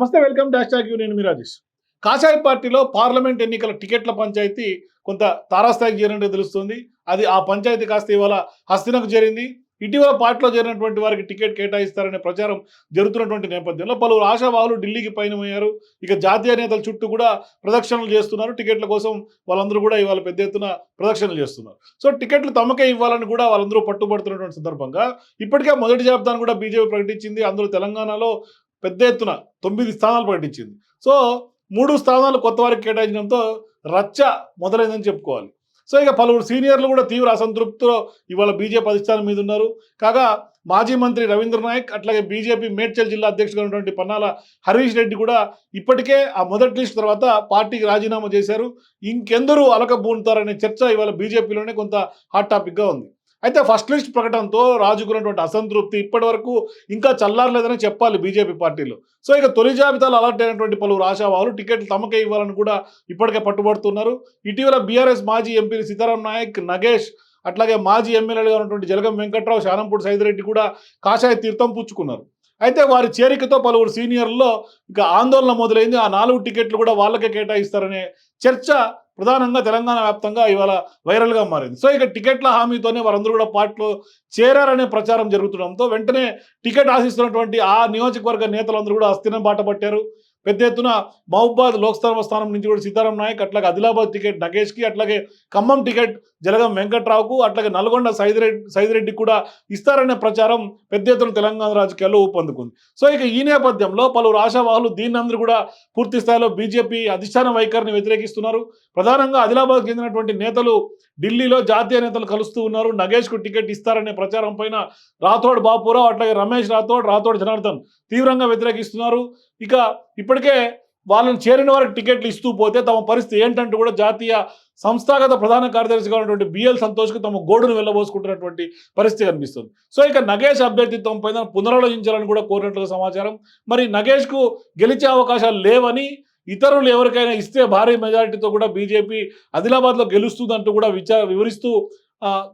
నమస్తే welcome dash tag you నేను మీ రాజేష్. కాషాయ పార్టీలో పార్లమెంట్ ఎన్నికల టికెట్ల పంచాయతీ కొంత తారాస్థాయికి చేరినట్టు తెలుస్తుంది. అది ఆ పంచాయతీ కాస్త ఇవాళ హస్తినకు చేరింది. ఇటీవల పార్టీలో చేరినటువంటి వారికి టికెట్ కేటాయిస్తారనే ప్రచారం జరుగుతున్నటువంటి నేపథ్యంలో పలువురు ఆశావాహులు ఢిల్లీకి పయనమయ్యారు. ఇక జాతీయ నేతల చుట్టూ కూడా ప్రదక్షిణలు చేస్తున్నారు. టికెట్ల కోసం వాళ్ళందరూ కూడా ఇవాళ పెద్ద ఎత్తున ప్రదక్షిణలు చేస్తున్నారు. సో టికెట్లు తమకే ఇవ్వాలని కూడా వాళ్ళందరూ పట్టుబడుతున్నటువంటి సందర్భంగా ఇప్పటికే మొదటి జాబితాను కూడా బీజేపీ ప్రకటించింది. అందులో తెలంగాణలో పెద్ద ఎత్తున తొమ్మిది స్థానాలు ప్రకటించింది. సో మూడు స్థానాలు కొత్త వారికి కేటాయించడంతో రచ్చ మొదలైందని చెప్పుకోవాలి. సో ఇక పలువురు సీనియర్లు కూడా తీవ్ర అసంతృప్తితో ఇవాళ బీజేపీ అధిష్టానం మీద ఉన్నారు. కాగా మాజీ మంత్రి రవీంద్ర నాయక్ అట్లాగే బీజేపీ మేడ్చల్ జిల్లా అధ్యక్షుడు ఉన్నటువంటి పన్నాల హరీష్ రెడ్డి కూడా ఇప్పటికే ఆ మొదటి లిస్ట్ తర్వాత పార్టీకి రాజీనామా చేశారు. ఇంకెందరూ అలకబూనుతారనే చర్చ ఇవాళ బీజేపీలోనే కొంత హాట్ టాపిక్గా ఉంది. అయితే ఫస్ట్ లిస్ట్ ప్రకటనతో రాజుకున్నటువంటి అసంతృప్తి ఇప్పటి వరకు ఇంకా చల్లారలేదని చెప్పాలి బీజేపీ పార్టీలో. సో ఇక తొలి జాబితాలో అలర్ట్ అయినటువంటి పలువురు ఆశావాహులు టికెట్లు తమకే ఇవ్వాలని కూడా ఇప్పటికే పట్టుబడుతున్నారు. ఇటీవల బీఆర్ఎస్ మాజీ ఎంపీ సీతారాం నాయక్ నగేష్ అట్లాగే మాజీ ఎమ్మెల్యేలుగా ఉన్నటువంటి జలగం వెంకట్రావు శానంపూడి సైదిరెడ్డి కూడా కాషాయ తీర్థం పుచ్చుకున్నారు. అయితే వారి చేరికతో పలువురు సీనియర్లలో ఇక ఆందోళన మొదలైంది. ఆ నాలుగు టికెట్లు కూడా వాళ్ళకే కేటాయిస్తారనే చర్చ ప్రధానంగా తెలంగాణ వ్యాప్తంగా ఇవాళ వైరల్గా మారింది. సో ఇక టికెట్ల హామీతోనే వారందరూ కూడా పార్టీలో చేరారనే ప్రచారం జరుగుతుండడంతో వెంటనే టికెట్ ఆశిస్తున్నటువంటి ఆ నియోజకవర్గ నేతలందరూ కూడా అస్థిరం బాట పట్టారు. పెద్ద ఎత్తున మహబాద్ లోక్సభ స్థానం నుంచి కూడా సీతారాం నాయక్ అట్లాగే ఆదిలాబాద్ టికెట్ నగేష్కి అట్లాగే ఖమ్మం టికెట్ జలగం వెంకట్రావుకు అట్లాగే నల్గొండ సైదిరెడ్డి సైదిరెడ్డికి కూడా ఇస్తారనే ప్రచారం పెద్ద ఎత్తున తెలంగాణ రాజకీయాల్లో ఊపందుకుంది. సో ఇక ఈ నేపథ్యంలో పలువురు ఆశావాహులు దీన్నందరూ కూడా పూర్తి స్థాయిలో బీజేపీ అధిష్టాన వైఖరిని వ్యతిరేకిస్తున్నారు. ప్రధానంగా ఆదిలాబాద్ చెందినటువంటి నేతలు ఢిల్లీలో జాతీయ నేతలు కలుస్తూ ఉన్నారు. నగేష్కు టికెట్ ఇస్తారనే ప్రచారం పైన రాథోడ్ బాపురావు అట్లాగే రమేష్ రాథోడ్ రాథోడ్ జనార్దన్ తీవ్రంగా వ్యతిరేకిస్తున్నారు. ఇక ఇప్పటికే వాళ్ళని చేరిన వారికి టికెట్లు ఇస్తూ పోతే తమ పరిస్థితి ఏంటంటూ కూడా జాతీయ సంస్థాగత ప్రధాన కార్యదర్శిగా ఉన్నటువంటి బిఎల్ సంతోష్కు తమ గోడును వెళ్ళబోసుకుంటున్నటువంటి పరిస్థితి కనిపిస్తుంది. సో ఇక నగేష్ అభ్యర్థిత్వం పైన పునరాలోచించాలని కూడా కోరినట్లుగా సమాచారం. మరి నగేష్కు గెలిచే అవకాశాలు లేవని ఇతరులు ఎవరికైనా ఇస్తే భారీ మెజారిటీతో కూడా బీజేపీ ఆదిలాబాద్లో గెలుస్తుందంటూ కూడా విచార వివరిస్తూ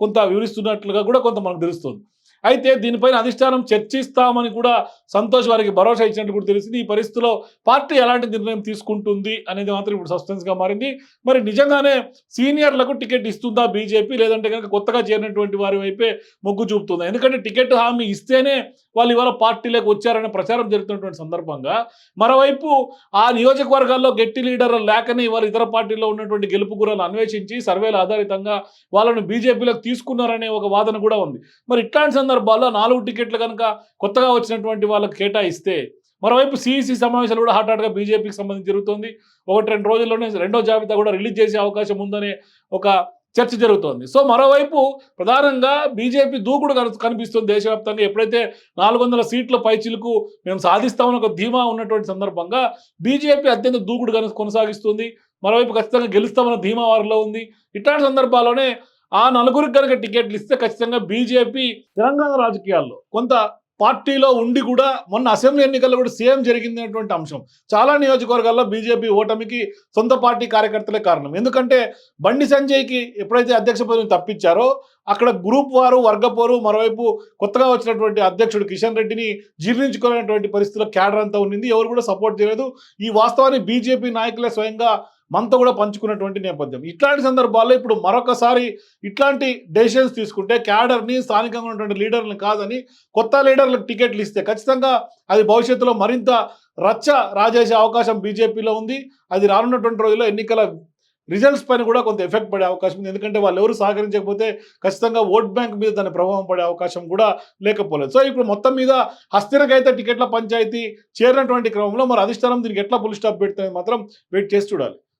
కొంత వివరిస్తున్నట్లుగా కూడా కొంత మనకు తెలుస్తుంది. అయితే దీనిపైన అధిష్టానం చర్చిస్తామని కూడా సంతోష్ వారికి భరోసా ఇచ్చినట్టు కూడా తెలిసింది. ఈ పరిస్థితిలో పార్టీ ఎలాంటి నిర్ణయం తీసుకుంటుంది అనేది మాత్రం ఇప్పుడు సస్పెన్స్గా మారింది. మరి నిజంగానే సీనియర్లకు టికెట్ ఇస్తుందా బీజేపీ? లేదంటే కనుక కొత్తగా చేరినటువంటి వారి వైపే మొగ్గు చూపుతుందా? ఎందుకంటే టికెట్ హామీ ఇస్తేనే వాళ్ళు ఇవాళ పార్టీలోకి వచ్చారనే ప్రచారం జరుగుతున్నటువంటి సందర్భంగా. మరోవైపు ఆ నియోజకవర్గాల్లో గట్టి లీడర్లు లేకనే ఇవాళ ఇతర పార్టీల్లో ఉన్నటువంటి గెలుపు గురాలు అన్వేషించి సర్వేల ఆధారితంగా వాళ్ళను బీజేపీలోకి తీసుకున్నారనే ఒక వాదన కూడా ఉంది. మరి ఇట్లాంటి సందర్భాల్లో నాలుగు టికెట్లు కనుక కొత్తగా వచ్చినటువంటి వాళ్ళకి కేటాయిస్తే మరోవైపు సిఈసి సమావేశాలు కూడా హాట్ బీజేపీకి సంబంధించి జరుగుతుంది. ఒకటి రెండు రోజుల్లోనే రెండో జాబితా కూడా రిలీజ్ చేసే అవకాశం ఉందనే ఒక చర్చ జరుగుతోంది. సో మరోవైపు ప్రధానంగా బీజేపీ దూకుడు కనిపిస్తుంది దేశవ్యాప్తంగా. ఎప్పుడైతే నాలుగు వందల సీట్ల పైచిలకు మేము సాధిస్తామని ఒక ధీమా ఉన్నటువంటి సందర్భంగా బీజేపీ అత్యంత దూకుడు కన- కొనసాగిస్తుంది. మరోవైపు ఖచ్చితంగా గెలుస్తామన్న ధీమా వారిలో ఉంది. ఇట్లాంటి సందర్భాల్లోనే ఆ నలుగురికి కనుక టికెట్లు ఇస్తే ఖచ్చితంగా బీజేపీ తెలంగాణ రాజకీయాల్లో కొంత పార్టీలో ఉండి కూడా మొన్న అసెంబ్లీ ఎన్నికల్లో కూడా సీఎం జరిగిందనేటువంటి అంశం. చాలా నియోజకవర్గాల్లో బీజేపీ ఓటమికి సొంత పార్టీ కార్యకర్తలే కారణం. ఎందుకంటే బండి సంజయ్కి ఎప్పుడైతే అధ్యక్ష పదవిని తప్పించారో అక్కడ గ్రూప్ వారు వర్గపోరు మరోవైపు కొత్తగా వచ్చినటువంటి అధ్యక్షుడు కిషన్ రెడ్డిని జీర్ణించుకోలేనటువంటి పరిస్థితిలో క్యాడర్ అంతా ఉండింది ఎవరు కూడా సపోర్ట్ చేయలేదు. ఈ వాస్తవాన్ని బీజేపీ నాయకులే స్వయంగా మనతో కూడా పంచుకున్నటువంటి నేపథ్యం. ఇట్లాంటి సందర్భాల్లో ఇప్పుడు మరొకసారి ఇట్లాంటి డెసిషన్స్ తీసుకుంటే క్యాడర్ని స్థానికంగా ఉన్నటువంటి లీడర్ని కాదని కొత్త లీడర్లకు టికెట్లు ఇస్తే ఖచ్చితంగా అది భవిష్యత్తులో మరింత రచ్చ రాజేసే అవకాశం బీజేపీలో ఉంది. అది రానున్నటువంటి రోజుల్లో ఎన్నికల రిజల్ట్స్ పైన కూడా కొంత ఎఫెక్ట్ పడే అవకాశం ఉంది. ఎందుకంటే వాళ్ళు ఎవరు సహకరించకపోతే ఖచ్చితంగా ఓట్ బ్యాంక్ మీద దాని ప్రభావం పడే అవకాశం కూడా లేకపోలేదు. సో ఇప్పుడు మొత్తం మీద హస్తినకైతే టికెట్ల పంచాయతీ చేరినటువంటి క్రమంలో మరి అధిష్టానం దీనికి ఎట్లా పుల్ స్టాప్ పెడుతుంది మాత్రం వెయిట్ చేసి చూడాలి.